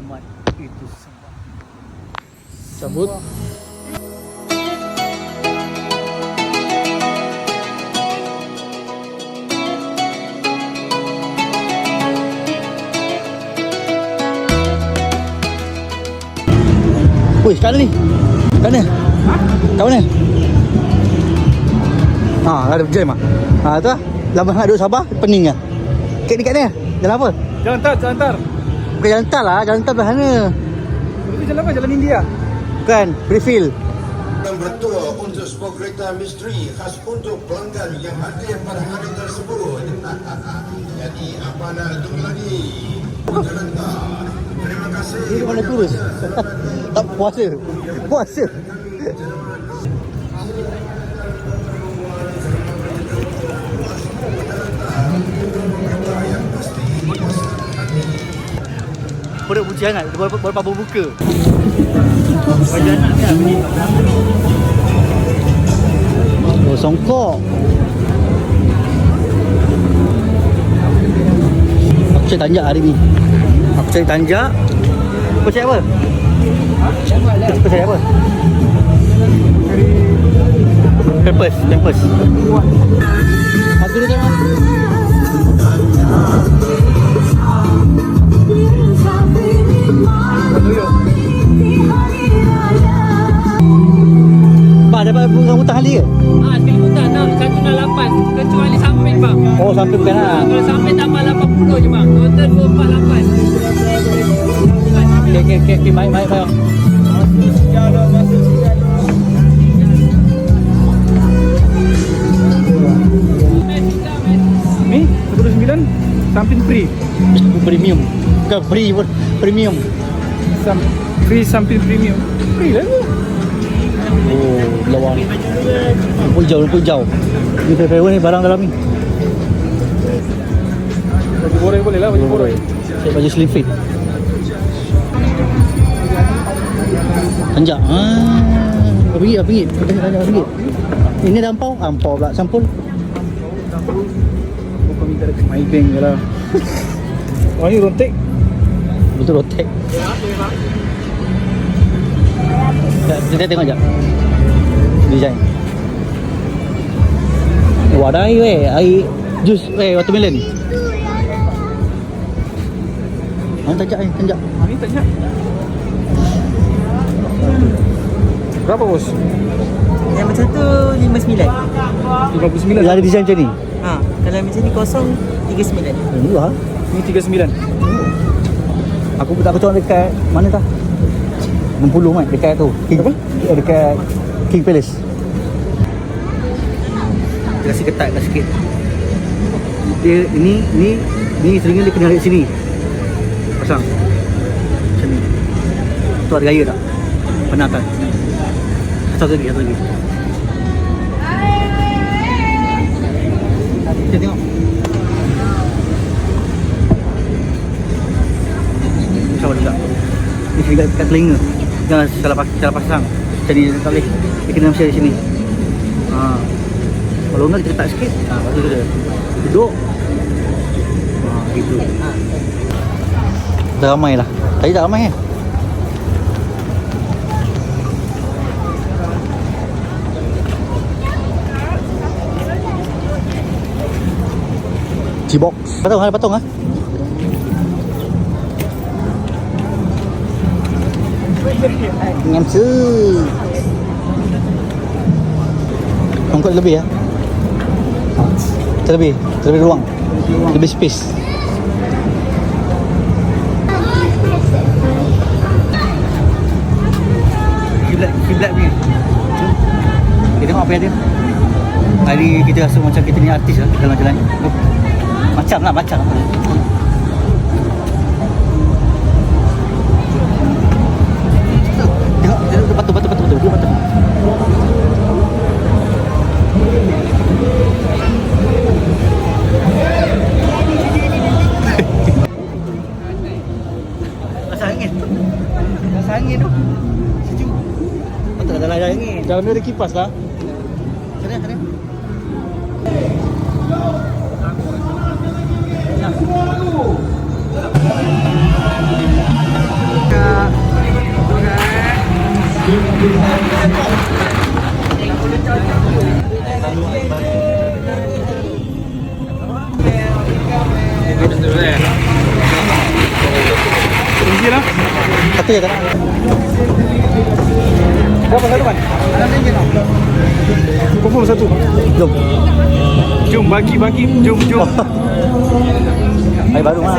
Selamat itu sebab Cabut. Wih, kat ni? Kat mana? Kat mana? Ha, ada jam ah. Ha, tu lah. Lama nak duduk sabar, pening ah. Kat ni kat ni. Jalan apa? Jalan tar, jalan tar. Bukan jalan tar lah, jalan tar belah sana. Itu jalan apa? Jalan India. Bukan, Prefill. yang bertua untuk sebuah kereta misteri khas untuk pelanggan yang hadir pada hari tersebut. Jadi apa nak tunggu lagi? Jalan tak. Terima kasih. Ini mana kurus? tak puasa. Puasa. Perut puji sangat. Baru, baru, baru buka. Baju anak ni Oh, songkok. Aku cari tanjak hari ni. Aku cari tanjak. Kau cari apa? Kau cari apa? Peppers, peppers. Aku dia tengok. Ke? Ah, tiga tak enam, satu nak lapan. Kecuali samping bang. Oh, sampai bukan Ah, lah. kalau samping tambah 80 je bang. Total 248. Okay, okay, okay, okay, baik, baik, baik. Ni 49 samping free. Premium. Bukan free pun, premium. Sam free samping premium. Free lah tu. Oh, lawang. Lampu hijau, lampu hijau. Ni favorite ni barang dalam ni. Baju boroi boleh lah, baju boroi. Saya baju slim fit. Tanjak. Ah? Berapa ringgit? Tanjak ringgit? Ini ada ampau? Ampau pula. Sampul. Kau minta dekat my bank je lah. Wah ni rontek. Betul rotek. Kita tengok jap. Design. Wah, ada air weh. Air jus weh watermelon. Ah, tanjak ni, tanjak. Ah, ni tanya. Berapa bos? Yang macam tu 59 59. Yang ada design macam ni. Ha, kalau macam ni kosong 39 Oh, murah. Ni 39. Aku tak betul dekat mana tah? 60 kan dekat tu. King, apa? Dekat King Palace. Dia kasi ketat kat sikit. Dia ini ni ni seringnya dia kena dari sini. Pasang. Macam ni. Tu ada gaya tak? Penatan. Satu lagi, satu lagi. Kita tengok. Sama juga. Ni sini kat, kat telinga. Jangan salah, salah pasang. Jadi dia tak boleh. Dia kena mesti di sini. Ha. Kalau enggak kita letak sikit. Ha, lepas tu dia duduk. Ha, gitu. Dah ramai lah. Tadi tak ramai kan? G-box. Patung, ada patung ah. Ngam su. Angkut lebih ya. Terlebih, terlebih ruang. Lebih space. Kiblat, kiblat. Kita tengok apa yang ada. Hari kita rasa macam kita ni artis lah dalam jalan. Macam lah, macam lah. tak ada lain ni. Dalam ni ada kipas lah. Sini, sini. Terima kasih kerana menonton! Berapa satu kan? Confirm satu. Jom. Jom bagi bagi. Jom jom. Air baru mah.